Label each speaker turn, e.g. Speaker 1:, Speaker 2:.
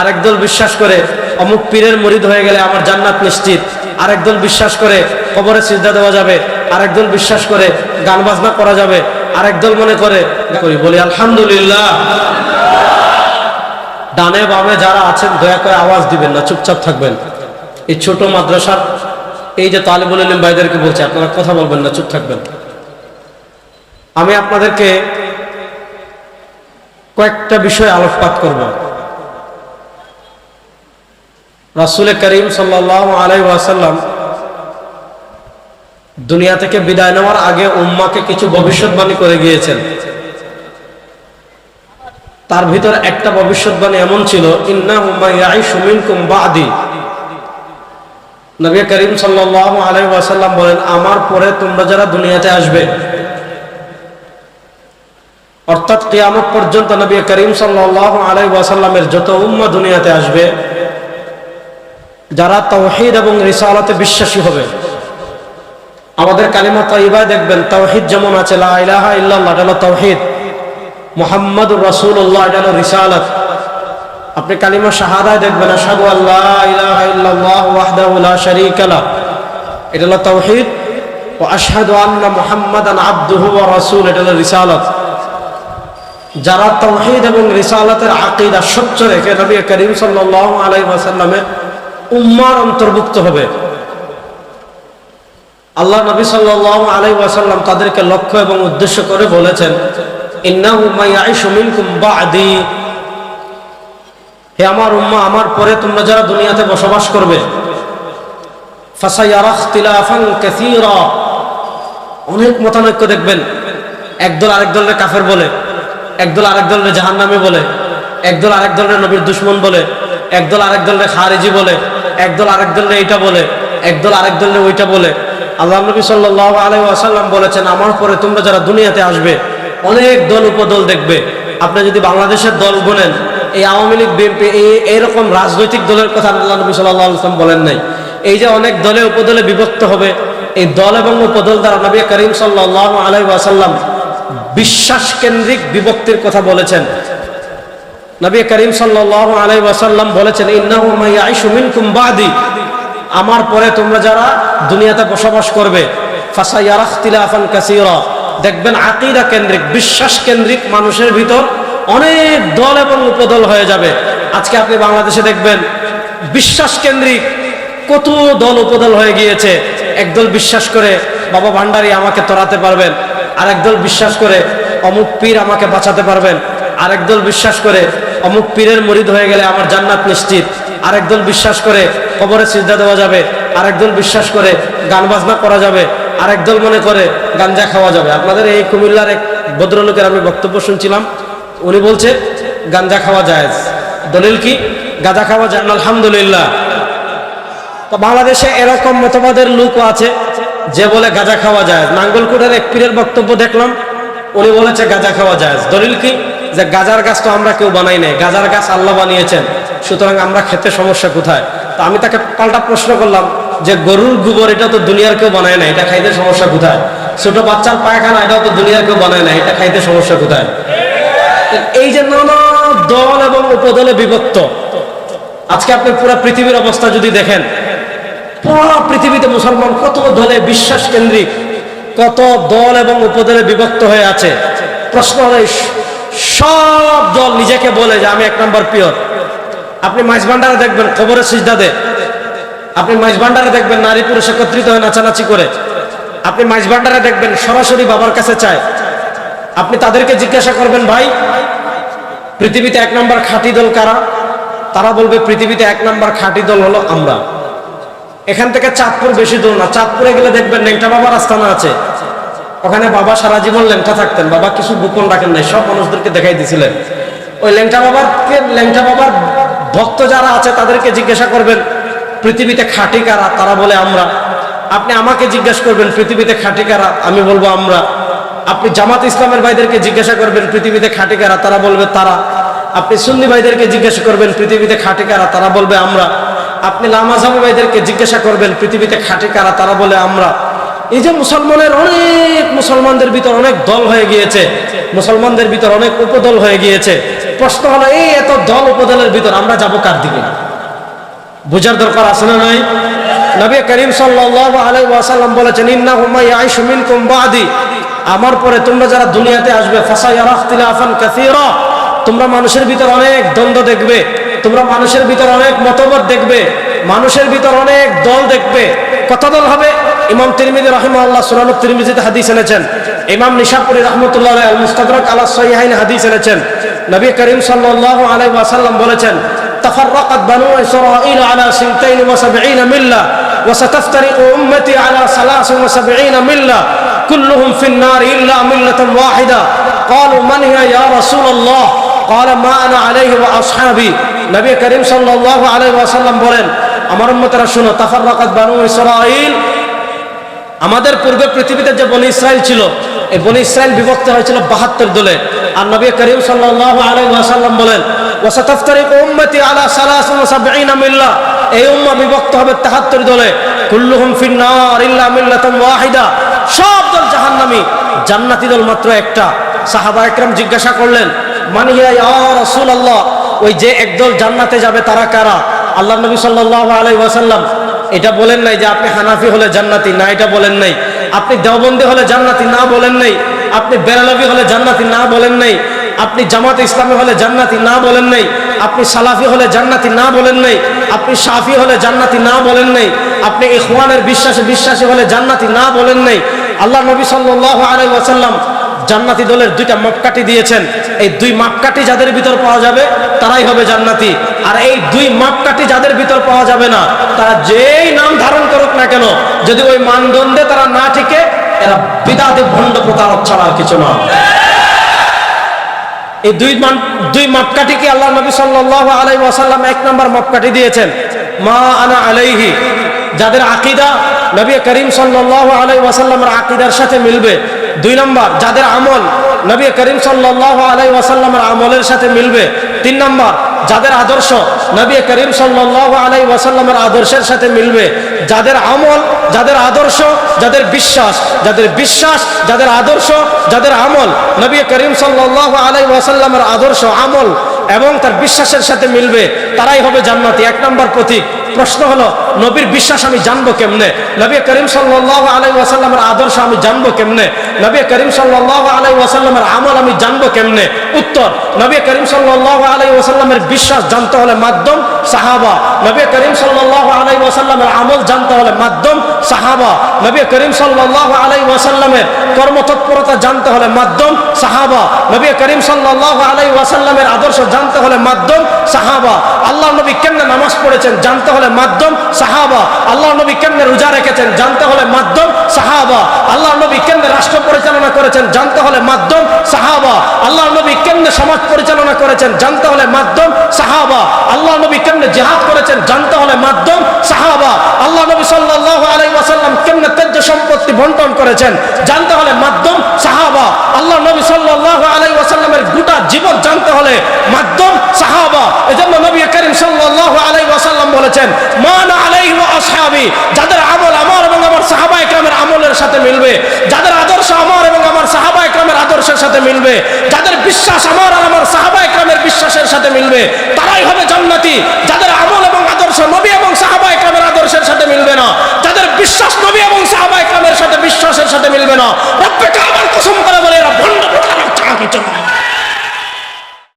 Speaker 1: আরেক দল বিশ্বাস করে, অমুক পীরের মরিদ হয়ে গেলে আমার জান্নাত নিশ্চিত। আরেক দল বিশ্বাস করে, কবরে সিজদা দেওয়া যাবে। আরেক দল বিশ্বাস করে, গান বাজনা করা যাবে। আরেক দল মনে করে করি বলি, আলহামদুলিল্লাহ। ডানে বামে যারা আছেন, দয়া করে আওয়াজ দিবেন না, চুপচাপ থাকবেন। এই ছোট মাদ্রাসার, এই যে তালিবুল ইলিম ভাইদেরকে বলছে, আপনারা কথা বলবেন না, চুপ থাকবেন। আমি আপনাদেরকে কয়েকটা বিষয়ে আলোকপাত করব। রাসুল করিম সাল্লাহ আলাই ওয়াসাল্লাম দুনিয়া থেকে বিদায় নেওয়ার আগে উম্মাকে কিছু ভবিষ্যৎবাণী করে গিয়েছেন। তার ভিতর একটা ভবিষ্যৎবাণী এমন ছিল ইন্না বাদি। নবী করিম সাল্লাল্লাহু আলাইহি ওয়াসাল্লাম বলেন, আমার পরে তোমরা যারা দুনিয়াতে আসবে, অর্থাৎ কিয়ামত পর্যন্ত নবী করিম সাল্লাল্লাহু আলাইহি ওয়াসাল্লামের যত উম্মা দুনিয়াতে আসবে যারা তাওহীদ এবং রিসালাতে বিশ্বাসী হবে। আমাদের কালিমা তাইবায় দেখবেন, তাওহিদ যেমন আছে তাওহীদ। মোহাম্মদুর রাসূলুল্লাহ হলো রিসালাত। আপনি কালিমা শাহাদায় দেখবেন এটা তাওহীদ। এটা রিসালাত। যারা তাওহীদ এবং রিসালাতের আকীদা স্বচ্ছ রেখে নবী করিম সাল্লাল্লাহু আলাইহি ওয়াসাল্লামের উম্মার অন্তর্ভুক্ত হবে। আল্লাহ নবী সাল্লাল্লাহু আলাইহি ওয়াসাল্লাম তাদেরকে লক্ষ্য এবং উদ্দেশ্য করে বলেছেন হে আমার উম্মা, আমার পরে তোমরা যারা দুনিয়াতে বসবাস করবে অনেক মতানৈক্য দেখবেন। একদল আরেক দলের কাফের বলে একদল আরেক দলের জাহান্নামী বলে একদল আরেক দলের নবীর দুশ্মন বলে একদল আরেক দলের খারিজি বলে একদল আরেক দলের এইটা বলে, একদল আরেক দলের ওইটা বলে। আল্লাহ নবী সাল্লাল্লাহু আলাইহি ওয়াসাল্লাম বলেছেন, আমার পরে তোমরা যারা দুনিয়াতে আসবে, অনেক দল উপদল দেখবে। আপনি যদি বাংলাদেশের দল বলেন, এই আওয়ামী লীগ, বিএনপি, এই এরকম রাজনৈতিক দলের কথা আল্লাহ নবী সাল্লাল্লাহু আলাইহি ওয়াসাল্লাম বলেন নাই। এই যে অনেক দলে উপদলে বিভক্ত হবে, এই দল এবং উপদল দ্বারা নবী করিম সাল্লাল্লাহু আলাইহি আসাল্লাম বিশ্বাস কেন্দ্রিক বিভক্তির কথা বলেছেন। নবী করিম সাল্লাল্লাহু আলাইহি ওয়াসাল্লাম বলেছেন, ইন্নাহু মাইয়াইশু মিনকুম বাদি। আমার পরে তোমরা যারা দুনিয়াতে বসবাস করবে ফাসায়ারা ইখতিলাফান কাসীরা। দেখবেন আকীদা কেন্দ্রিক, বিশ্বাস কেন্দ্রিক মানুষের ভিতর অনেক দল এবং উপদল হয়ে যাবে। আজকে আপনি বাংলাদেশে দেখবেন, বিশ্বাস কেন্দ্রিক কত দল উপদল হয়ে গিয়েছে। একদল বিশ্বাস করে, বাবা ভান্ডারী, আমাকে তরাতে পারবেন। আর একদল বিশ্বাস করে, অমুক পীর, আমাকে বাঁচাতে পারবেন। আরেক দল বিশ্বাস করে অমুক পীরের মরিদ হয়ে গেলে আমার জান্নাত নিশ্চিত। আরেক দল বিশ্বাস করে কবরে সিজদা দেওয়া যাবে আরেক দল বিশ্বাস করে গান বাজনা করা যাবে আরেক দল মনে করে গাঞ্জা খাওয়া যাবে। আপনাদের এই কুমিল্লার এক ভদ্রলোকের আমি বক্তব্য শুনছিলাম। উনি বলছে, গাঞ্জা খাওয়া যায় দলিল কি? গাঁজা খাওয়া যায় আলহামদুলিল্লাহ। তো বাংলাদেশে এরকম মতবাদের লোকও আছে যে বলে গাঁজা খাওয়া যায় নাঙ্গলকোটের এক পীরের বক্তব্য দেখলাম, উনি বলেছে গাঁজা খাওয়া যায় দলিল কি? যে গাজার গাছ তো আমরা কেউ বানাই নাই, গাজার গাছ আল্লাহ বানিয়েছেন, সুতরাং আমরা খেতে সমস্যা কোথায়? তো আমি তাকে পাল্টা প্রশ্ন করলাম যে গরুর গোবর এটা তো দুনিয়ার কেউ বানায় না এটা খাইতে সমস্যা কোথায়? ছোট বাচ্চার পায়খানা এটাও তো দুনিয়ার কেউ বানায় না এটা খাইতে সমস্যা কোথায়? এই যে নানা দল এবং উপদলে বিভক্ত, আজকে আপনি পুরো পৃথিবীর অবস্থা যদি দেখেন, পুরো পৃথিবীতে মুসলমান কত দলে বিশ্বাস কেন্দ্রিক কত দল এবং উপদলে বিভক্ত হয়ে আছে? প্রশ্ন হলো সব দল নিজেকে বলে যে আমি এক নম্বর পিওর আপনি মাইজ ভান্ডারে দেখবেন খবরে সিজদা দে আপনি মাইজ ভান্ডারে দেখবেন, নারী পুরুষ একত্রিত হয়ে নাচানাচি করে। আপনি মাইজ ভান্ডারে দেখবেন, সরাসরি বাবার কাছে চায়। আপনি তাদেরকে জিজ্ঞাসা করবেন, ভাই, পৃথিবীতে এক নম্বর খাঁটি দল কারা? তারা বলবে, পৃথিবীতে এক নম্বর খাঁটি দল হলো আমরা। এখান থেকে চাঁদপুর বেশি দূর না। চাঁদপুরে গেলে দেখবেন, নেংটা বাবার আস্থানা আছে। ওখানে বাবা সারা জীবন লেংটা থাকতেন, বাবা কিছু গোপন রাখেন নাই, সব মানুষদেরকে দেখাই দিয়েছিলেন ওই ল্যাংটা বাবার ল্যাংটা বাবার ভক্ত যারা আছে তাদেরকে জিজ্ঞাসা করবেন, পৃথিবীতে খাঁটি কারা? তারা বলে, আমরা। আপনি আমাকে জিজ্ঞাসা করবেন, পৃথিবীতে খাঁটি কারা? আমি বলব, আমরা। আপনি জামাত ইসলামের ভাইদেরকে জিজ্ঞাসা করবেন, পৃথিবীতে খাঁটি কারা? তারা বলবে, তারা। আপনি সুন্নি ভাইদেরকে জিজ্ঞাসা করবেন, পৃথিবীতে খাঁটি কারা? তারা বলবে, আমরা। আপনি লামাজামি ভাইদেরকে জিজ্ঞাসা করবেন, পৃথিবীতে খাঁটি কারা? তারা বলে, আমরা। এই যে মুসলমানের অনেক মুসলমানদের ভিতর অনেক দল হয়ে গিয়েছে, মুসলমানদের ভিতর অনেক উপদল হয়ে গিয়েছে। প্রশ্ন হলো এই এত দল উপদলের ভিতর আমরা যাব কার দিকে? বুঝার দরকার আছে না নাই? নবী করিম ওয়াসাল্লাম বলেছেন বাদি। আমার পরে তোমরা যারা দুনিয়াতে আসবে তোমরা মানুষের ভিতর অনেক দ্বন্দ্ব দেখবে, তোমরা মানুষের ভিতর অনেক মতভেদ দেখবে, মানুষের ভিতর অনেক দল দেখবে। কত দল হবে? ইমাম তিরমিজি রাহিমাহুল্লাহ সুনান তিরমিজিতে হাদিস এনেছেন ইমাম নিশাপুরি রহমতুল্লাহ আলাইহি আল মুস্তাদরাক আলা সহিহাইন হাদিস এনেছেন নবী করিম সাল্লাল্লাহু আলাইহি ওয়াসাল্লাম বলেছেন تفرقت بنو إسرائيل على سنتين وسبعين ملة وستفترق أمتي على ثلاث وسبعين ملة كلهم في النار إلا ملة واحدة قالوا من هي يا رسول الله قال ما أنا عليه وأصحابي نبي كريم صلى الله عليه وسلم বলেন আমার উম্মতেরা শুনো তাফাররাকাত বানু ইসরাইল আমাদের পূর্বে পৃথিবীতে যে বনি ইসরায়েল ছিল, এই বনি ইসরায়েল বিভক্ত হয়েছিল বাহাত্তর দলে। আর নবী করিম সাল্লাল্লাহু আলাইহি ওয়াসাল্লাম বলেন হবে 73 দলে। সব দল দল মাত্র একটা। সাহাবা জিজ্ঞাসা করলেন, মানিয়া ওই যে একদল জান্নাতে যাবে তারা কারা? আল্লাহ নবী সাল্লাল্লাহু আলাইহি এটা বলেন নাই যে আপনি হানাফি হলে জান্নাতি? না, এটা বলেন নাই। আপনি দেওবন্দি হলে জান্নাতি? না, বলেন নাই। আপনি বেরালবি হলে জান্নাতি? না, বলেন নাই। আপনি জামাত ইসলামী হলে জান্নাতি? না, বলেন নাই। আপনি সালাফি হলে জান্নাতি? না, বলেন নাই। আপনি সাফি হলে জান্নাতি? না, বলেন নাই। আপনি ইখওয়ানের বিশ্বাসে বিশ্বাসী হলে জান্নাতি? না, বলেন নাই। আল্লাহ নবী সাল্লাল্লাহু আলাইহি ওয়াসাল্লাম জান্নাতি দলের দুইটা মাপকাঠি দিয়েছেন। এই দুই মাপকাঠি যাদের ভিতর পাওয়া যাবে, তারাই হবে জান্নাতি। আর এই দুই মাপকাঠি যাদের ভিতর পাওয়া যাবে না, তারা যেই নাম ধারণ করুক না কেন, যদি ওই মানদণ্ডে তারা না ঠিকে এরা বিদাতে ভণ্ড প্রতারক ছাড়া কিছু না। এই দুই মান দুই মাপকাঠিকে আল্লাহ নবী সাল্লাল্লাহু আলাইহি ওয়াসাল্লাম এক নম্বর মাপকাঠি দিয়েছেন? মা আনা আলাইহি। যাদের আকীদা নবী করিম সাল্লাল্লাহু আলাইহি ওয়াসাল্লামের আকীদার সাথে মিলবে দুই নম্বর, যাদের আমল নবী করিম সাল্লাল্লাহু আলাই ওয়াসাল্লামের আমলের সাথে মিলবে। তিন নম্বর, যাদের আদর্শ নবী করিম সাল্লাল্লাহু আলাই ওয়াসাল্লামের আদর্শের সাথে মিলবে। যাদের আমল, যাদের আদর্শ, যাদের বিশ্বাস যাদের বিশ্বাস, যাদের আদর্শ, যাদের আমল নবী করিম সাল্লাল্লাহু আলাই ওয়াসাল্লামের আদর্শ আমল এবং তার বিশ্বাসের সাথে মিলবে, তারাই হবে জান্নাতি। এক নম্বর প্রতীক প্রশ্ন হলো, নবীর বিশ্বাস আমি জানব কেমনে? নবী করিম সাল্লাল্লাহু আলাইহি ওয়াসাল্লামের আদর্শ আমি জানব কেমনে? নবী করিম সাল্লাল্লাহু আলাইহি ওয়াসাল্লামের আমল আমি জানব কেমনে? উত্তর, নবী করিম সাল্লাল্লাহু আলাইহি ওয়াসাল্লামের বিশ্বাস জানতে হলে মাধ্যম সাহাবা। নবী করিম সাল্লাল্লাহু আলাইহি ওয়াসাল্লামের আমল জানতে হলে মাধ্যম সাহাবা। নবী করিম সাল্লাল্লাহু আলাইহি ওয়াসাল্লামের কর্মতৎপরতা জানতে হলে মাধ্যম সাহাবা। নবী করিম সাল্লাল্লাহু আলাইহি ওয়াসাল্লামের আদর্শ জানতে হলে মাধ্যম সাহাবা। আল্লাহ নবী কেমনে নামাজ পড়েছেন জানতে হলে মাধ্যম সাহাবা। আল্লাহ নবী কেমনে রোজা রেখেছেন জানতে হলে মাধ্যম সাহাবা। আল্লাহ নবী কেমনে রাষ্ট্র পরিচালনা করেছেন জানতে হলে মাধ্যম সাহাবা। আল্লাহ নবী কেমনে সমাজ পরিচালনা করেছেন জানতে হলে মাধ্যম সাহাবা। আল্লাহ নবী কেমনে জিহাদ করেছেন জানতে হলে মাধ্যম সাহাবা। আল্লাহ নবী সাল্লাল্লাহু আলাইহি ওয়াসাল্লাম কেমনে তেজ্য সম্পত্তি বন্টন করেছেন জানতে হলে মাধ্যম সাহাবা আল্লাহ নবী সাল্লাল্লাহু আলাইহি ওয়াসাল্লামের গোটা জীবন জানতে হলে মাধ্যম সাহাবা এজন্য নবী করিম সাল্লাল্লাহু আলাইহি ওয়াসাল্লাম বলেছেন, মান আলাইহি ওয়া আসহাবি যাদের আমল আমার এবং আমার সাহাবা একরামের আমলের সাথে মিলবে, যাদের আদর্শ আমার এবং আমার সাহাবা একরামের আদর্শের সাথে মিলবে, যাদের বিশ্বাস আমার আর আমার সাহাবা একরামের বিশ্বাসের সাথে মিলবে, তারাই হবে জান্নাতি। যাদের আমল এবং আদর্শ নবী এবং সাহাবা একরামের আদর্শের সাথে মিলবে না, যাদের বিশ্বাস নবী এবং সাহাবা একরামের সাথে বিশ্বাসের সাথে মিলবে না। রব্বে কাবার কসম করে বলে এরা ভণ্ড প্রতারক কিছু না